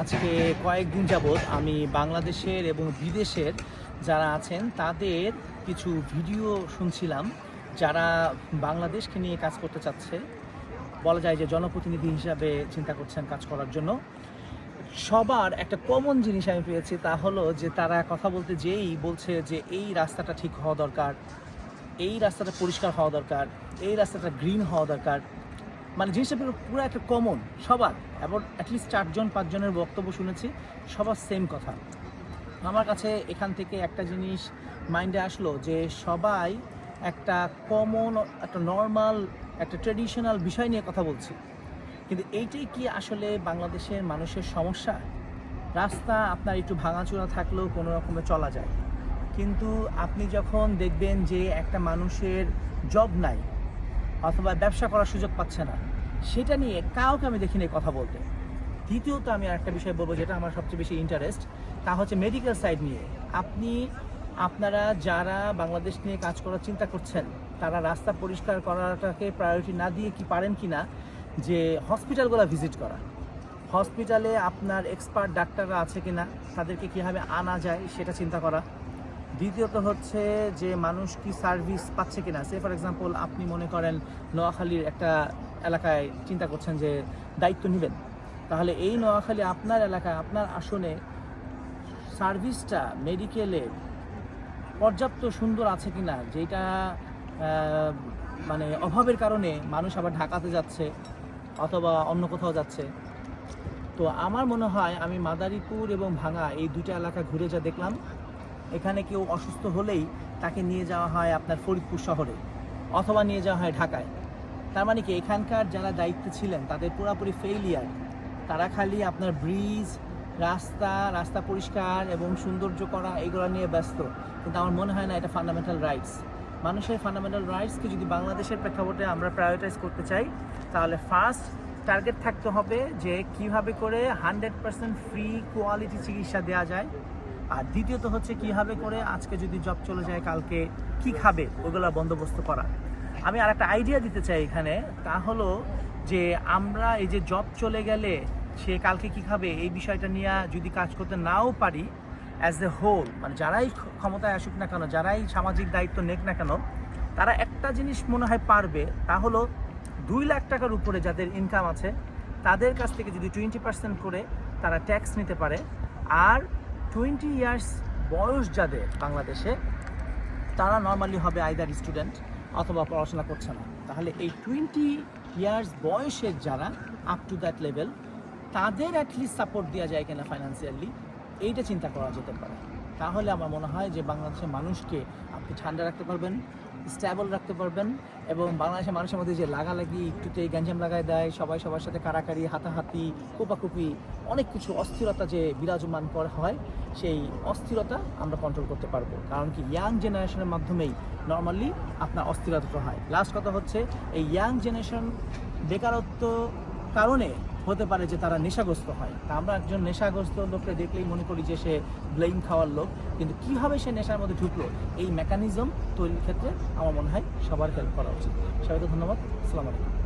আজকে কয়েকদিন যাবৎ আমি বাংলাদেশের এবং বিদেশের যারা আছেন, তাদের কিছু ভিডিও শুনছিলাম যারা বাংলাদেশকে নিয়ে কাজ করতে চাচ্ছে। বলা যায় যে জনপ্রতিনিধি হিসাবে চিন্তা করছেন কাজ করার জন্য। সবার একটা কমন জিনিস আমি পেয়েছি তা হলো যে তারা কথা বলতে যেই বলছে যে এই রাস্তাটা ঠিক হওয়া দরকার, এই রাস্তাটা পরিষ্কার হওয়া দরকার, এই রাস্তাটা গ্রিন হওয়া দরকার। মানে জিনিসটা পুরো একটা কমন সবার। এবং অ্যাটলিস্ট চারজন, পাঁচজনের বক্তব্য শুনেছি, সবার সেম কথা। আমার কাছে এখান থেকে একটা জিনিস মাইন্ডে আসলো যে সবাই একটা কমন একটা নর্মাল একটা ট্রেডিশনাল বিষয় নিয়ে কথা বলছি। কিন্তু এইটাই কি আসলে বাংলাদেশের মানুষের সমস্যা? রাস্তা আপনার একটু ভাঙাচোরা থাকলেও কোনো রকমে চলা যায়। কিন্তু আপনি যখন দেখবেন যে একটা মানুষের জব নাই অথবা ব্যবসা করার সুযোগ পাচ্ছে না। সেটা নিয়ে কাউকে আমি দেখিনি কথা বলতে। দ্বিতীয়ত আমি আরেকটা বিষয় বলব যেটা আমার সবচেয়ে বেশি ইন্টারেস্ট তা হচ্ছে মেডিকেল সাইড নিয়ে। আপনি, আপনারা যারা বাংলাদেশ নিয়ে কাজ করার চিন্তা করছেন, তারা রাস্তা পরিষ্কার করাটাকে প্রায়োরিটি না দিয়ে কি পারেন কি না যে হসপিটালগুলো ভিজিট করা। হসপিটালে আপনার এক্সপার্ট ডাক্তাররা আছে কিনা, তাদেরকে কীভাবে আনা যায়, সেটা চিন্তা করা। দ্বিতীয়ত হচ্ছে যে মানুষ কি সার্ভিস পাচ্ছে কিনা? সে ফর এক্সাম্পল আপনি মনে করেন নোয়াখালীর একটা এলাকায় চিন্তা করছেন যে দায়িত্ব নেবেন। তাহলে এই নোয়াখালী আপনার এলাকায়, আপনার আসনে সার্ভিসটা মেডিকেলে পর্যাপ্ত সুন্দর আছে কিনা? যেটা মানে অভাবের কারণে মানুষ আবার ঢাকাতে যাচ্ছে অথবা অন্য কোথাও যাচ্ছে। তো আমার মনে হয় আমি মাদারীপুর এবং ভাঙা এই দুটো এলাকা ঘুরে যা দেখলাম এখানে কেউ অসুস্থ হলেই তাকে নিয়ে যাওয়া হয় আপনার ফরিদপুর শহরে অথবা নিয়ে যাওয়া হয় ঢাকায়। তার মানে কি, এখানকার যারা দায়িত্বে ছিলেন, তাদের পুরোপুরি ফেইলিয়ার তারা খালি আপনার ব্রিজ রাস্তা রাস্তা পরিষ্কার এবং সৌন্দর্য করা, এগুলো নিয়ে ব্যস্ত। কিন্তু আমার মনে হয় না এটা ফান্ডামেন্টাল রাইটস মানুষের ফান্ডামেন্টাল রাইটসকে যদি বাংলাদেশের প্রেক্ষাপটে আমরা প্রায়োরিটাইজ করতে চাই, তাহলে ফার্স্ট টার্গেট থাকতে হবে যে কীভাবে করে হান্ড্রেড পার্সেন্ট ফ্রি কোয়ালিটি চিকিৎসা দেওয়া যায়। আর দ্বিতীয়ত হচ্ছে কীভাবে করে আজকে যদি জব চলে যায় কালকে কি খাবে? ওগুলো বন্দোবস্ত করা। আমি আর একটা আইডিয়া দিতে চাই এখানে, তা হলো যে আমরা এই যে জব চলে গেলে সে কালকে কি খাবে এই বিষয়টা নিয়ে যদি কাজ করতে নাও পারি অ্যাজ এ হোল মানে যারাই ক্ষমতায় আসুক না কেন, যারাই সামাজিক দায়িত্ব নেক না কেন, তারা একটা জিনিস মনে হয় পারবে, তা হলো দুই লাখ টাকার উপরে যাদের ইনকাম আছে, তাদের কাছ থেকে যদি টোয়েন্টি পার্সেন্ট করে তারা ট্যাক্স নিতে পারে, আর টোয়েন্টি ইয়ার্স বয়স যাদের বাংলাদেশে, তারা নর্মালি হবে আইদার স্টুডেন্ট অথবা পড়াশোনা করছে না। তাহলে এই টোয়েন্টি ইয়ার্স বয়সের যারা আপ টু দ্যাট লেভেল তাদের অ্যাটলিস্ট সাপোর্ট দেওয়া যায় কিনা ফাইন্যান্সিয়ালি এইটা চিন্তা করা যেতে পারে। তাহলে আমার মনে হয় যে বাংলাদেশের মানুষকে আপনি ঠান্ডা রাখতে পারবেন স্ট্যাবল রাখতে পারবেন এবং বাংলাদেশের মানুষের মধ্যে যে লাগালাগি একটুতেই গ্যাঞ্জাম লাগায় দেয়, সবাই সবার সাথে কারাকারি, হাতাহাতি, কোপাকুপি, অনেক কিছু অস্থিরতা যে বিরাজমান করা হয়, সেই অস্থিরতা আমরা কন্ট্রোল করতে পারব। কারণ কি ইয়াং জেনারেশনের মাধ্যমেই নর্মালি আপনার অস্থিরতা হয়। লাস্ট কথা হচ্ছে, এই ইয়াং জেনারেশন বেকারত্ব কারণে হতে পারে যে তারা নেশাগ্রস্ত হয়। তা আমরা একজন নেশাগ্রস্ত লোককে দেখলেই মনে করি যে সে ব্লেম খাওয়ার লোক। কিন্তু কীভাবে সে নেশার মধ্যে ঢুকলো? এই মেকানিজম তৈরির ক্ষেত্রে আমার মনে হয় সবার হেল্প করা উচিত। সবাইকে ধন্যবাদ। আসসালামু আলাইকুম।